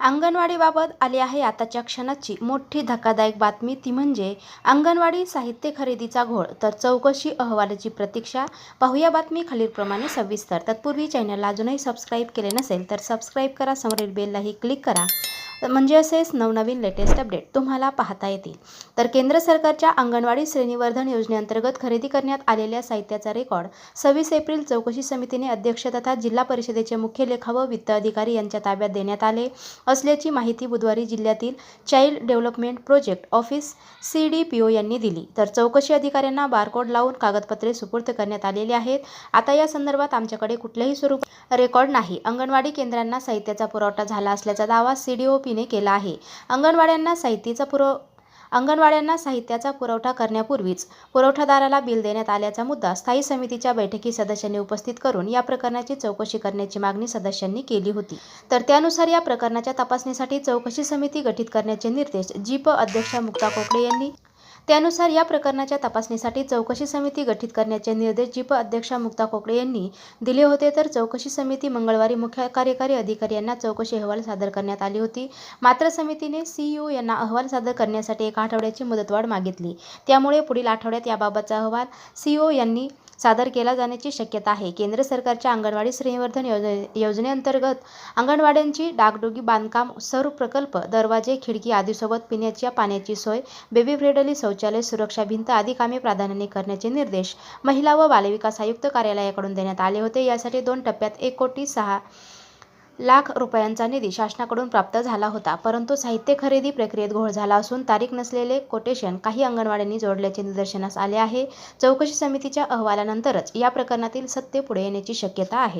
अंगणवाडीबाबत आली आहे आताच्या क्षणाची मोठी धक्कादायक बातमी. ती म्हणजे अंगणवाडी साहित्य खरेदीचा घोळ. तर चौकशी अहवालाची प्रतीक्षा. पाहूया बातमी खालीलप्रमाणे सविस्तर. तत्पूर्वी चॅनलला अजूनही सबस्क्राईब केले नसेल तर सबस्क्राईब करा. समोरील बेललाही क्लिक करा. म्हणजे असेच नवनवीन लेटेस्ट अपडेट तुम्हाला पाहता येतील. तर केंद्र सरकारच्या अंगणवाडी श्रेणीवर्धन योजनेअंतर्गत खरेदी करण्यात आलेल्या साहित्याचा रेकॉर्ड सव्वीस एप्रिल चौकशी समितीने अध्यक्ष तथा जिल्हा परिषदेचे मुख्य लेखा व वित्त अधिकारी यांच्या ताब्यात देण्यात आले. असल्याची माहिती बुधवारी जिल्ह्यातील child development project office C D P O यांनी दिली. तर चौकशी अधिकाऱ्यांना बारकोड लावून कागदपत्रे सुपूर्द करण्यात आलेली आहेत. आता या संदर्भात आमच्याकडे कुठल्याही स्वरूप रेकॉर्ड नाही. अंगणवाडी केंद्रांना साहित्याचा पुरवठा झाला असल्याचा दावा सी डी ओ पी पीने केला आहे. अंगणवाड्यांना साहित्याचा पुरव अंगणवाड्यांना साहित्याचा पुरवठा करण्यापूर्वीच पुरवठादाराला बिल देण्यात आल्याचा मुद्दा स्थायी समितीच्या बैठकीत सदस्यांनी उपस्थित करून या प्रकरणाची चौकशी करण्याची मागणी सदस्यांनी केली होती. तर त्यानुसार या प्रकरणाच्या तपासणीसाठी चौकशी समिती गठीत करण्याचे निर्देश जीप अध्यक्षा मुक्ता कोकडे यांनी त्यानुसार या प्रकरणाच्या तपासणीसाठी चौकशी समिती गठीत करण्याचे निर्देश जिप अध्यक्षा मुक्ता कोकडे यांनी दिले होते. तर चौकशी समिती मंगळवारी मुख्य कार्यकारी अधिकारी यांना चौकशी अहवाल सादर करण्यात आली होती. मात्र समितीने सीईओ यांना अहवाल सादर करण्यासाठी एका आठवड्याची मुदतवाढ मागितली. त्यामुळे पुढील आठवड्यात याबाबतचा अहवाल सीईओ यांनी सादर केला जाण्याची शक्यता आहे. केंद्र सरकारच्या अंगणवाडी श्रेणीवर्धन योजने योजनेअंतर्गत अंगणवाड्यांची डागडुगी बांधकाम सर्व प्रकल्प दरवाजे खिडकी आदीसोबत पिण्याच्या पाण्याची सोय बेबी फ्रेडली शौचालय सुरक्षा भिंत आदी कामे प्राधान्याने करण्याचे निर्देश महिला व बालविकास आयुक्त कार्यालयाकडून देण्यात आले होते. यासाठी दोन टप्प्यात एक कोटी सहा लाख रुपयांचा निधी शासनाकडून प्राप्त झाला होता. परंतु साहित्य खरेदी प्रक्रियेत घोळ झाला असून तारीख नसलेले कोटेशन काही अंगणवाड्यांनी जोडल्याचे निदर्शनास आले आहे. चौकशी समितीच्या अहवालानंतरच या प्रकरणातील सत्य पुढे येण्याची शक्यता आहे.